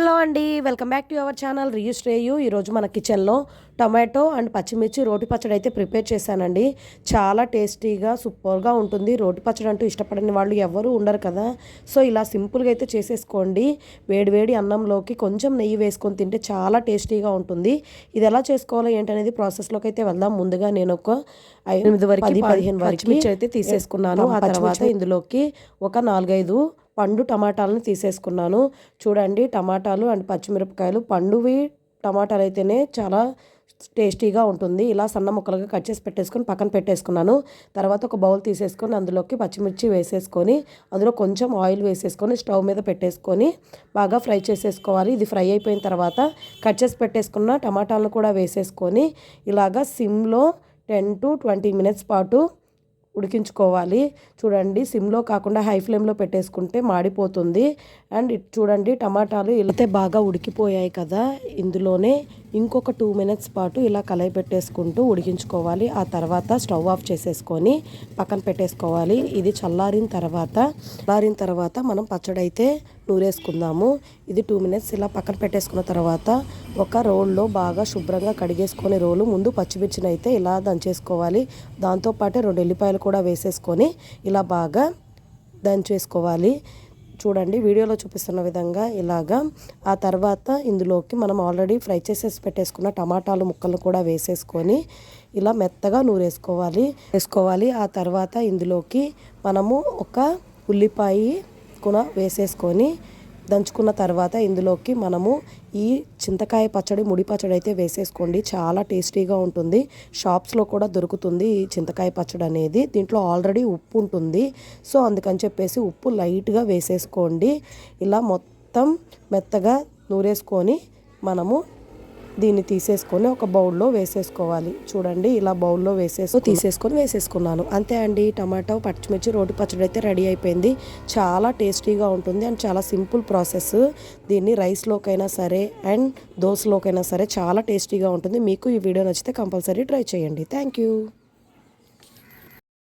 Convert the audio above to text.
Hello అండి welcome back to our channel రిజిస్ట్రేయు. ఈరోజు మన కిచెన్లో టొమాటో అండ్ పచ్చిమిర్చి రోటి పచ్చడి అయితే ప్రిపేర్ చేశానండి. చాలా టేస్టీగా సూపర్గా ఉంటుంది. రోటి పచ్చడి అంటూ ఇష్టపడని వాళ్ళు ఎవరు ఉండరు కదా. సో ఇలా సింపుల్గా అయితే చేసేసుకోండి. వేడివేడి అన్నంలోకి కొంచెం నెయ్యి వేసుకొని తింటే చాలా టేస్టీగా ఉంటుంది. ఇది ఎలా చేసుకోవాలో ఏంటనేది ప్రాసెస్లోకి అయితే వెళ్దాం. ముందుగా నేను ఒక ఎనిమిది వరకు పది పదిహేను వరకు అయితే తీసేసుకున్నాను. ఆ తర్వాత ఇందులోకి ఒక నాలుగైదు పండు టమాటాలను తీసేసుకున్నాను. చూడండి టమాటాలు అండ్ పచ్చిమిరపకాయలు పండువి టమాటాలు అయితేనే చాలా టేస్టీగా ఉంటుంది. ఇలా సన్న ముక్కలుగా కట్ చేసి పెట్టేసుకొని పక్కన పెట్టేసుకున్నాను. తర్వాత ఒక బౌల్ తీసేసుకొని అందులోకి పచ్చిమిర్చి వేసేసుకొని అందులో కొంచెం ఆయిల్ వేసేసుకొని స్టవ్ మీద పెట్టేసుకొని బాగా ఫ్రై చేసేసుకోవాలి. ఇది ఫ్రై అయిపోయిన తర్వాత కట్ చేసి పెట్టేసుకున్న టమాటాలను కూడా వేసేసుకొని ఇలాగా సిమ్లో టెన్ టు ట్వంటీ మినిట్స్ పాటు ఉడికించుకోవాలి. చూడండి సిమ్లో కాకుండా హై ఫ్లేమ్లో పెట్టేసుకుంటే మాడిపోతుంది. అండ్ చూడండి టమాటాలు ఇలా బాగా ఉడికిపోయాయి కదా ఇందులోనే. ఇంకొక టూ మినిట్స్ పాటు ఇలా కలయి పెట్టేసుకుంటూ ఉడికించుకోవాలి. ఆ తర్వాత స్టవ్ ఆఫ్ చేసేసుకొని పక్కన పెట్టేసుకోవాలి. ఇది చల్లారిన తర్వాత చల్లారిన తర్వాత మనం పచ్చడి అయితే నూరేసుకుందాము. ఇది టూ మినిట్స్ ఇలా పక్కన పెట్టేసుకున్న తర్వాత ఒక రోల్లో బాగా శుభ్రంగా కడిగేసుకొని రోలు ముందు పచ్చిమిర్చిని అయితే ఇలా దంచేసుకోవాలి. దాంతోపాటే రెండు ఎల్లిపాయలు కూడా వేసేసుకొని ఇలా బాగా దంచేసుకోవాలి. చూడండి వీడియోలో చూపిస్తున్న విధంగా ఇలాగా. ఆ తర్వాత ఇందులోకి మనం ఆల్రెడీ ఫ్రై చేసేసి పెట్టేసుకున్న టమాటాలు ముక్కలు కూడా వేసేసుకొని ఇలా మెత్తగా నూరేసుకోవాలి. వేసుకోవాలి. ఆ తర్వాత ఇందులోకి మనము ఒక ఉల్లిపాయ కూడా వేసేసుకొని దంచుకున్న తర్వాత ఇందులోకి మనము ఈ చింతకాయ పచ్చడి ముడి పచ్చడి అయితే వేసేసుకోండి. చాలా టేస్టీగా ఉంటుంది. షాప్స్లో కూడా దొరుకుతుంది ఈ చింతకాయ పచ్చడి అనేది. దీంట్లో ఆల్రెడీ ఉప్పు ఉంటుంది. సో అందుకని చెప్పేసి ఉప్పు లైట్గా వేసేసుకోండి. ఇలా మొత్తం మెత్తగా నూరేసుకొని మనము దీన్ని తీసేసుకొని ఒక బౌల్లో వేసేసుకోవాలి. చూడండి ఇలా బౌల్లో వేసేసి తీసేసుకొని వేసేసుకున్నాను. అంతే అండి టమాటో పచ్చిమిర్చి రోటి పచ్చడి అయితే రెడీ అయిపోయింది. చాలా టేస్టీగా ఉంటుంది అండ్ చాలా సింపుల్ ప్రాసెస్. దీన్ని రైస్లోకైనా సరే అండ్ దోశలోకైనా సరే చాలా టేస్టీగా ఉంటుంది. మీకు ఈ వీడియో నచ్చితే కంపల్సరీ ట్రై చేయండి. Thank you.